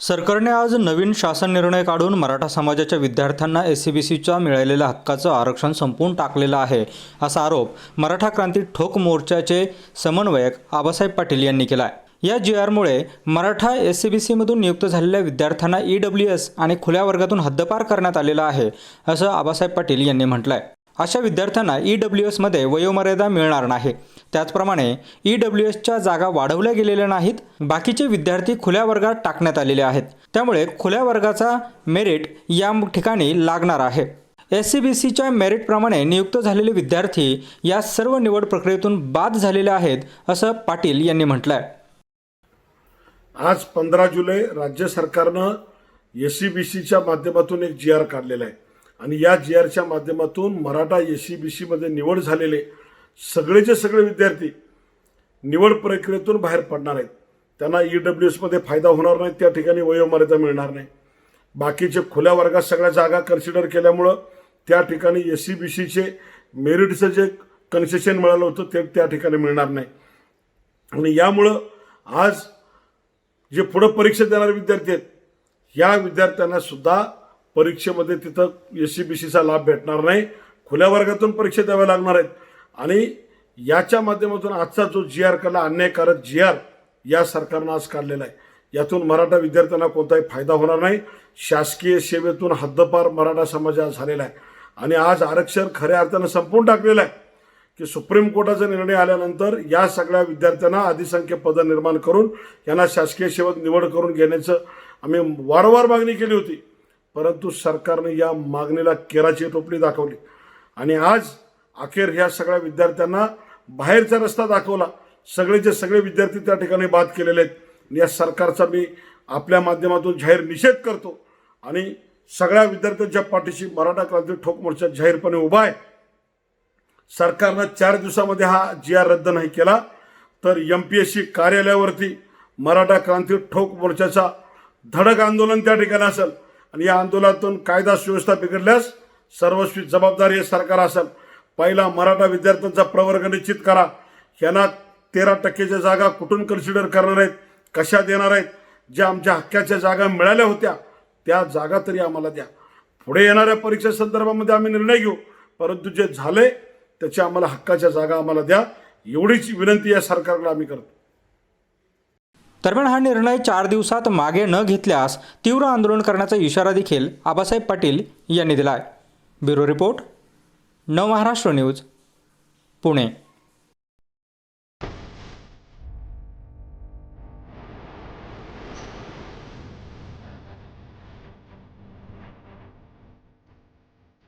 सरकारने आज नवीन शासन निर्णय काढून मराठा समाजाच्या विद्यार्थ्यांना एस सी बी सीच्या मिळालेल्या हक्काचं आरक्षण संपवून टाकलेलं आहे असा आरोप मराठा क्रांती ठोक मोर्चाचे समन्वयक आबासाहेब पाटील यांनी केला आहे या जी आरमुळे मराठा एस सी बी सीमधून नियुक्त झालेल्या विद्यार्थ्यांना ई डब्ल्यू एस आणि खुल्या वर्गातून हद्दपार करण्यात आलेला आहे असं आबासाहेब पाटील यांनी म्हटलं आहे अशा विद्यार्थ्यांना ई डब्ल्यू एसमध्ये वयोमर्यादा मिळणार नाही. त्याचप्रमाणे ई डब्ल्यू एसच्या जागा वाढवल्या गेलेल्या नाहीत बाकीचे विद्यार्थी खुल्या वर्गात टाकण्यात आलेले आहेत. त्यामुळे खुल्या वर्गाचा मेरिट या ठिकाणी लागणार आहे. एस सी बी सीच्या मेरिटप्रमाणे नियुक्त झालेले विद्यार्थी या सर्व निवड प्रक्रियेतून बाद झालेले आहेत असं पाटील यांनी म्हटलं आहे आज पंधरा जुलै राज्य सरकारनं एस सी बी सीच्या माध्यमातून एक जी आर काढलेला आहे. आणि या जी आरच्या माध्यमातून मराठा एस सी बी सीमध्ये निवड झालेले सगळेचे सगळे विद्यार्थी निवड प्रक्रियेतून बाहेर पडणार आहेत. त्यांना ई डब्ल्यू एसमध्ये फायदा होणार नाही त्या ठिकाणी वयोमर्यादा मिळणार नाही. बाकीचे खुल्या वर्गात सगळ्या जागा कन्सिडर केल्यामुळं त्या ठिकाणी एस सी बी सीचे मेरिटचं जे कन्सेशन मिळालं होतं ते त्या ठिकाणी मिळणार नाही. आणि यामुळं आज जे पुढं परीक्षा देणारे विद्यार्थी आहेत या विद्यार्थ्यांना सुद्धा परीक्षेमध्ये तिथं एस सी बी सीचा लाभ भेटणार नाही. खुल्या वर्गातून परीक्षा द्याव्या लागणार आहेत. आणि याच्या माध्यमातून आजचा जो जी आर कला अन्यायकारक जी आर या सरकारनं आज काढलेला आहे. यातून मराठा विद्यार्थ्यांना कोणताही फायदा होणार नाही. शासकीय सेवेतून हद्दपार मराठा समाज आज झालेला आहे. आणि आज आरक्षण खऱ्या अर्थानं संपून टाकलेलं आहे की सुप्रीम कोर्टाचा निर्णय आल्यानंतर या सगळ्या विद्यार्थ्यांना अधिसंख्य पदं निर्माण करून यांना शासकीय सेवेत निवड करून घेण्याचं आम्ही वारंवार मागणी केली होती. परंतु सरकारने या मागणीला केराची टोपली दाखवली. आणि आज अखेर ह्या सगळ्या विद्यार्थ्यांना बाहेरचा रस्ता दाखवला. सगळेचे सगळे विद्यार्थी त्या ठिकाणी बाद केलेले आहेत. या सरकारचा मी आपल्या माध्यमातून जाहीर निषेध करतो. आणि सगळ्या विद्यार्थ्यांच्या पाठीशी मराठा क्रांती ठोक मोर्चा जाहीरपणे उभा आहे. सरकारनं चार दिवसामध्ये हा जी आर रद्द नाही केला तर एम पी एस सी कार्यालयावरती मराठा क्रांती ठोक मोर्चाचा धडक आंदोलन त्या ठिकाणी असेल. आणि या आंदोलनातून कायदा सुव्यवस्था बिघडल्यास सर्वस्वी जबाबदारी हे सरकार असेल. पहिला मराठा विद्यार्थ्यांचा प्रवर्ग निश्चित करा. यांना तेरा टक्केच्या जागा कुठून कन्सिडर करणार आहेत? कशा देणार आहेत? ज्या आमच्या हक्काच्या जागा मिळाल्या होत्या त्या जागा तरी आम्हाला द्या. पुढे येणाऱ्या परीक्षा संदर्भामध्ये आम्ही निर्णय घेऊ. परंतु जे झाले त्याच्या आम्हाला हक्काच्या जागा आम्हाला द्या. एवढीच विनंती या सरकारला आम्ही करतो. दरम्यान हा निर्णय चार दिवसात मागे न घेतल्यास तीव्र आंदोलन करण्याचा इशारा देखील आबासाहेब पाटील यांनी दिला आहे ब्युरो रिपोर्ट नव महाराष्ट्र न्यूज पुणे.